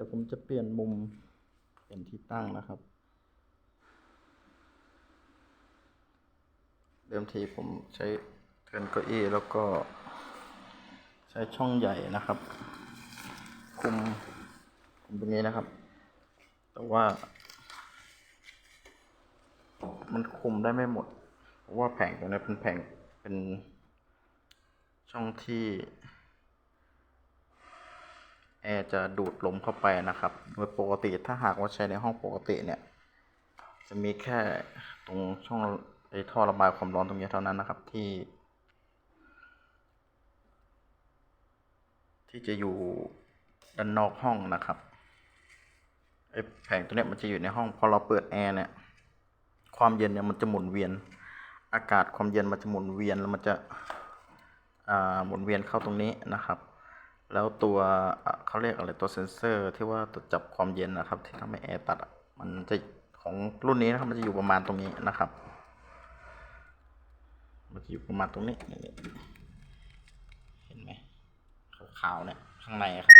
ดี๋ยวผมจะเปลี่ยนมุมเป็นที่ตั้งนะครับ เดิมทีผมใช้เทิร์นเก้าอี้แล้วก็ ใช้ช่องใหญ่นะครับ คุมคุมตรงนี้นะครับ แต่ว่า มันคุมได้ไม่หมด เพราะว่าแผงตรงนี้เป็นแผงเป็นช่องที่ แอร์จะดูดลมเข้าไปนะครับโดยปกติถ้าหากว่าใช้ในห้องปกติเนี่ย จะมีแค่ตรงช่องไอ้ท่อระบายความร้อนตรงนี้เท่านั้นนะครับที่ ที่จะอยู่ด้านนอกห้องนะครับไอ้แผงตัวเนี้ยมันจะอยู่ในห้องพอเราเปิดแอร์เนี่ยความเย็นเนี่ยมันจะหมุนเวียน อากาศความเย็นมันจะหมุนเวียนแล้วมันจะอ่าหมุนเวียนเข้าตรงนี้นะครับ แล้วตัวเขาเรียกอะไรตัวเซนเซอร์ที่ว่าตรวจับความเย็นนะครับ ที่ทำให้แอร์ตัดมันจะของรุ่นนี้นะครับมันจะอยู่ประมาณตรงนี้นะครับ มันจะอยู่ประมาณตรงนี้เห็นไหมขาวๆเนี่ยข้างในครับ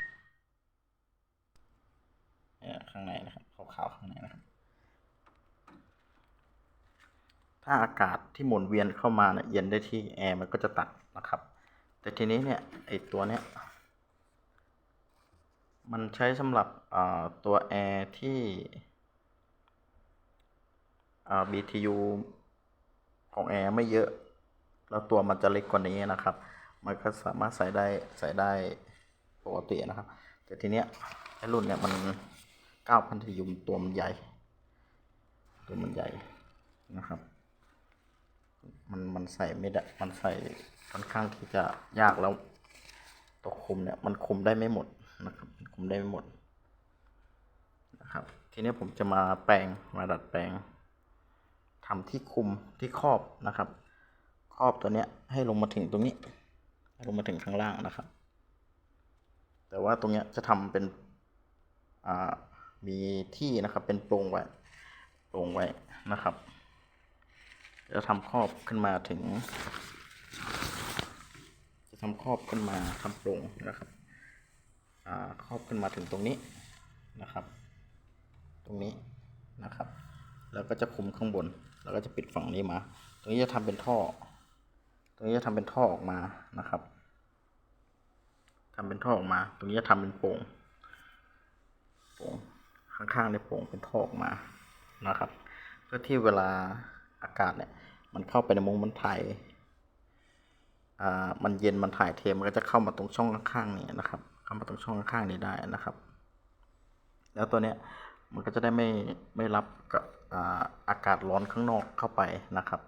เนี่ยข้างในนะครับขาวๆข้างในนะครับ ถ้าอากาศที่หมุนเวียนเข้ามาเนี่ยเย็นได้ที่แอร์มันก็จะตัดนะครับ แต่ทีนี้เนี่ยไอตัวเนี้ย มันใช้สำหรับตัวแอร์ที่ BTU ของแอร์ไม่เยอะ แล้วตัวมันจะเล็กกว่านี้นะครับ มันก็สามารถใส่ได้ใส่ได้ปกตินะครับ แต่ทีเนี้ยไอ้รุ่นเนี่ยมัน9,000ทยุมตัวมันใหญ่ ตัวมันใหญ่นะครับ มันมันใส่ไม่ได้ มันใส่ค่อนข้างที่จะยากแล้ว ตัวคุมเนี่ยมันคุมได้ไม่หมด นะครับมันคุมได้ไม่หมดนะครับ ทีนี้ผมจะมาแปลงมาดัดแปลงทำที่คุมที่ครอบนะครับ ครอบตัวเนี้ยให้ลงมาถึงตรงนี้ ลงมาถึงข้างล่างนะครับ แต่ว่าตรงเนี้ยจะทำเป็นอ่ามีที่นะครับเป็นโปร่งไว้โปร่งไว้นะครับ จะทำครอบขึ้นมาถึง จะทำครอบขึ้นมาทำโปร่งนะครับ ครอบขึ้นมาถึงตรงนี้นะครับ ตรงนี้นะครับ แล้วก็จะคุมข้างบน แล้วก็จะปิดฝั่งนี้มา ตรงนี้จะทำเป็นท่อ ตรงนี้จะทำเป็นท่อออกมานะครับทำเป็นท่อออกมา ตรงนี้จะทำเป็นโป่งโป่งข้างๆในโป่งเป็นท่อออกมานะครับ เพื่อที่เวลาอากาศเนี่ยมันเข้าไปในมุ้งมันถ่าย อ่า มันเย็นมันถ่ายเทมันก็จะเข้ามาตรงช่องข้างๆนี้นะครับ เข้ามาตรงช่องข้างนี้ได้นะครับ แล้วตัวเนี้ยมันก็จะได้ไม่ไม่รับกับอากาศร้อนข้างนอกเข้าไปนะครับ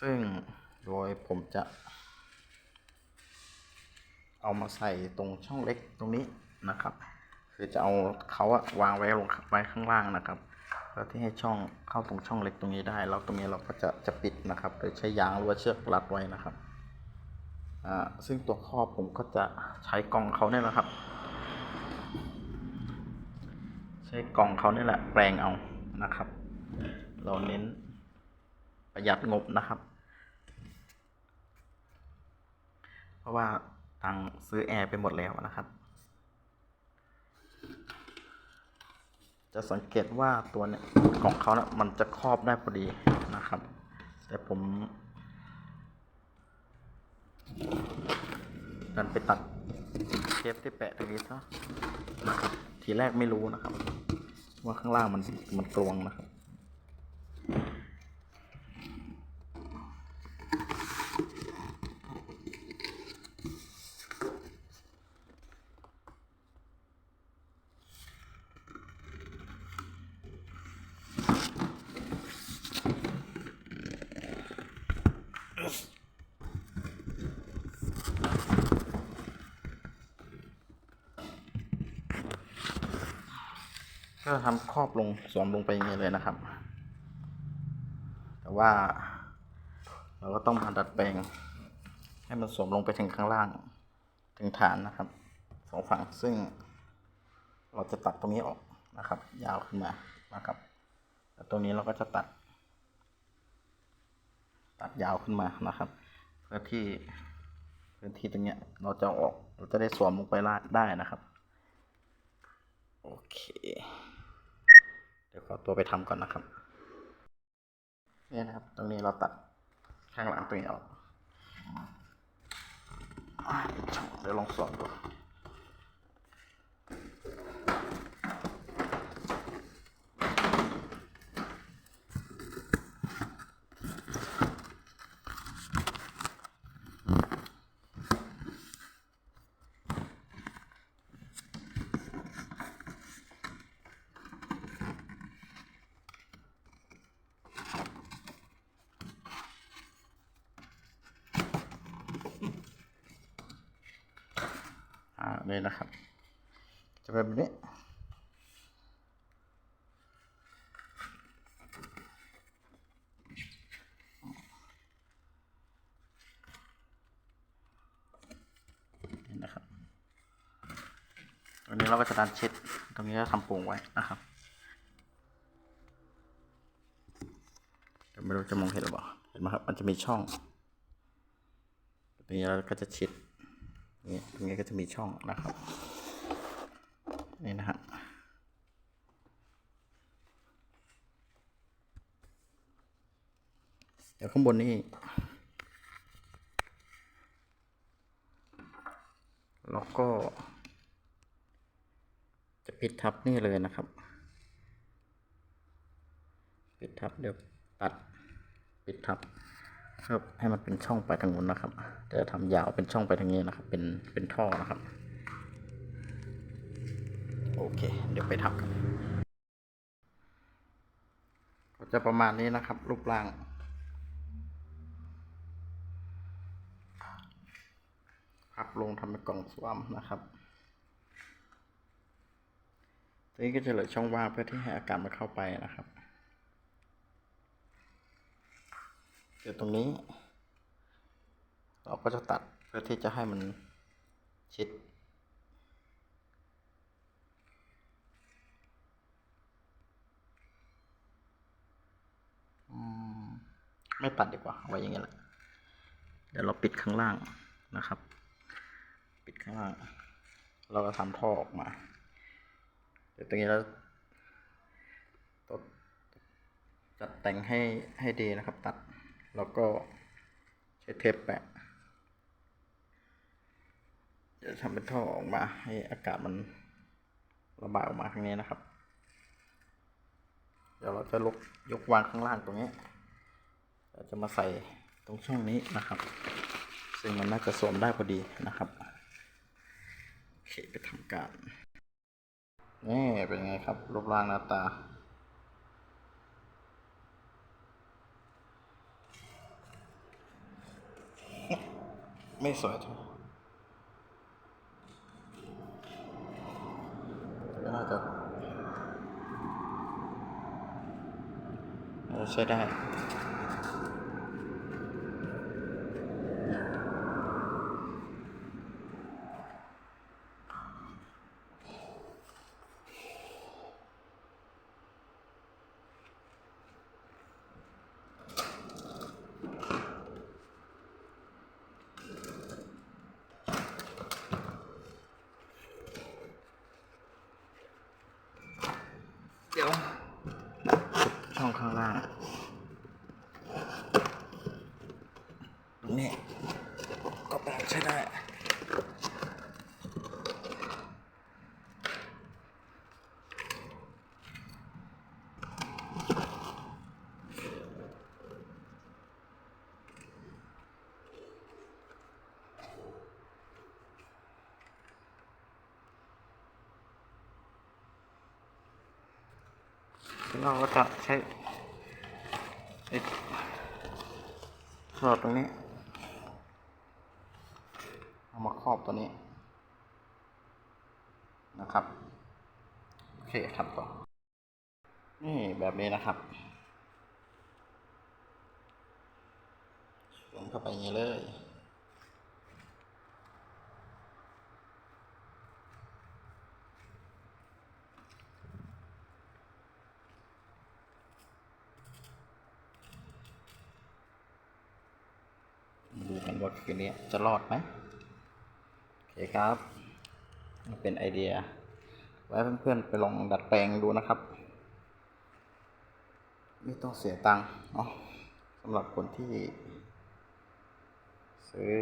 ซึ่งโดยผมจะ เอามาใส่ตรงช่องเล็กตรงนี้นะครับ คือจะเอาเขาอะวางไว้ลงไว้ข้างล่างนะครับเพื่อที่ให้ช่องเข้าตรงช่องเล็กตรงนี้ได้ แล้วตรงนี้เราก็จะจะปิดนะครับโดยใช้ยางหรือว่าเชือกรัดไว้นะครับ ซึ่งตัวครอบผมก็จะใช้กล่องเขาเนี่ยแหละครับ ใช้กล่องเขาเนี่ยแหละแปลงเอานะครับ เราเน้นประหยัดงบนะครับ เพราะว่าตังซื้อแอร์ไปหมดแล้วนะครับ จะสังเกตว่าตัวเนี่ยของเขาเนี่ยมันจะครอบได้พอดีนะครับ แต่ผม ดันไปตัดเทปที่แปะตรงนี้ซะนะครับทีแรกไม่รู้นะครับ ว่าข้างล่างมันมันกลวงนะครับ ก็ทำครอบลงสวมลงไปอย่างนี้เลยนะครับ แต่ว่า เราก็ต้องมาดัดแปลง ให้มันสวมลงไปถึงข้างล่าง ถึงฐานนะครับสองฝั่งซึ่ง เราจะตัดตรงนี้ออกนะครับ ยาวขึ้นมานะครับแล้วตรงนี้เราก็จะตัด ตัดยาวขึ้นมานะครับ เพื่อที่พื้นที่ตรงเนี้ยเราจะออก เราจะได้สวมลงไปลากได้นะครับ โอเค ดี๋ยวขอตัวไปทำก่อนนะครับเนี่ยนะครับ ตรงนี้เราตัดข้างหลังตรงนี้ออกเดี๋ยวลองสอนดู เลยนะครับ จะเป็นแบบนี้นะครับตรงนี้เราก็จะดันเช็ด ตรงนี้ก็ทำโป่งไว้นะครับไม่รู้จะมองเห็นหรือเปล่า เห็นไหมครับ มันจะมีช่องตรงนี้เราก็จะชิด นี่ตรงนี้ก็จะมีช่องนะครับ นี่นะฮะเดี๋ยวข้างบนนี่แล้วก็ จะปิดทับนี่เลยนะครับ ปิดทับเดี๋ยวตัดปิดทับ ครับให้มันเป็นช่องไปทางนู้นนะครับ จะทำยาวเป็นช่องไปทางนี้นะครับ เป็นเป็นท่อนะครับ โอเค เดี๋ยวไปทำกันก็จะประมาณนี้นะครับ รูปร่างพับลงทำเป็นกล่องสวมนะครับทีนี้ก็จะเหลือช่องว่างเพื่อที่ให้อากาศมันเข้าไปนะครับ เดี๋ยวตรงนี้ เราก็จะตัดเพื่อที่จะให้มันชิด ไม่ตัดดีกว่าไว้อย่างนี้แหละ เดี๋ยวเราปิดข้างล่างนะครับ ปิดข้างล่าง เราก็ทำท่อออกมา เดี๋ยวตรงนี้เราตดจัดแต่งให้ให้ดีนะครับตัด แล้วก็ใช้เทปแปะจะทำเป็นท่อออกมาให้อากาศมันระบายออกมาข้างนี้นะครับ เดี๋ยวเราจะลกยกวางข้างล่างตรงนี้ เราจะมาใส่ตรงช่องนี้นะครับ ซึ่งมันน่าจะสวมได้พอดีนะครับโอเคไปทำการนี่เป็นไงครับรูปร่างหน้าตา ไม่สวยเท่าก็น่าจะน่าจะใช้ได้ เดี๋ยวช่องข้างล่างตรงนี้ก็ปรับใช้ได้เราก็จะใช้ไอ้สอดตรงนี้ เอามาครอบตัวนี้นะครับ โอเคทำต่อ นี่แบบนี้นะครับสวมเข้าไปอย่างนี้เลยดูกันว่าคืนนี้จะรอดไหม เคครับ เป็นไอเดีย ไว้เพื่อนๆไปลองดัดแปลงดูนะครับ ไม่ต้องเสียตังค์เนาะสำหรับคนที่ ซื้อ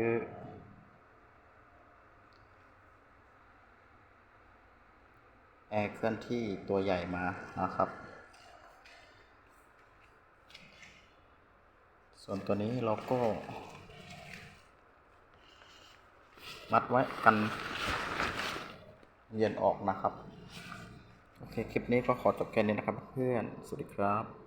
แอร์เคลื่อนที่ตัวใหญ่มานะครับส่วนตัวนี้เราก็ มัดไว้กันเย็นออกนะครับ โอเค คลิปนี้ก็ขอจบแค่นี้นะครับเพื่อน สวัสดีครับ